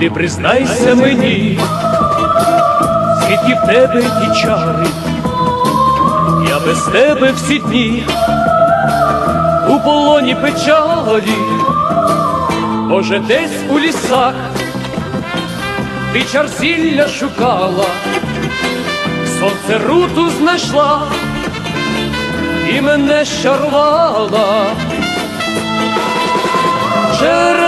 Ти признайся мені, скільки в тебе ті чари, я без тебе всі дні у полоні печалі, може, десь у лісах ти чар зілля шукала, сонце руту знайшла і мене щарувала. Червону руту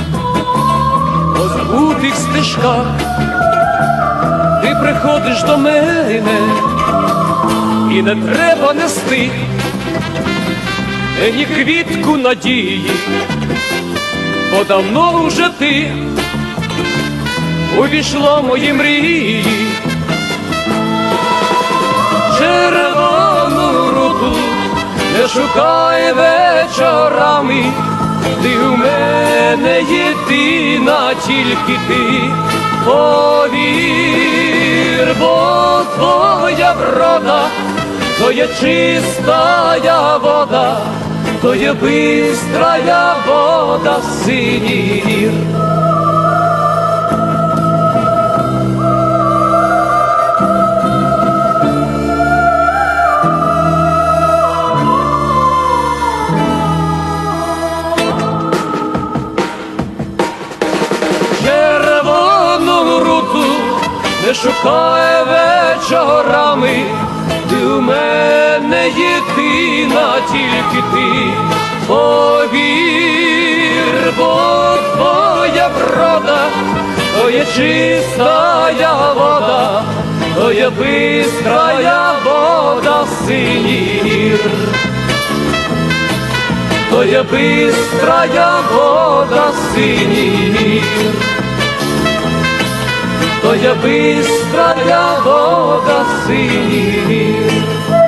стежках, ти приходиш до мене, і не треба нести мені квітку надії, бо давно вже ти увійшла в мої мрії. Червону руку не шукай вечорами, ти у мене єдина, тільки ти повір, бо твоя врода, то є чистая вода, то є бистрая вода червону не шукай вечорами, ти у мене єдина, тільки ти. Повір, бо твоя врода, то є чистая вода, то є бистрая вода синір. То є бистрая вода синір, то є для Бога синір.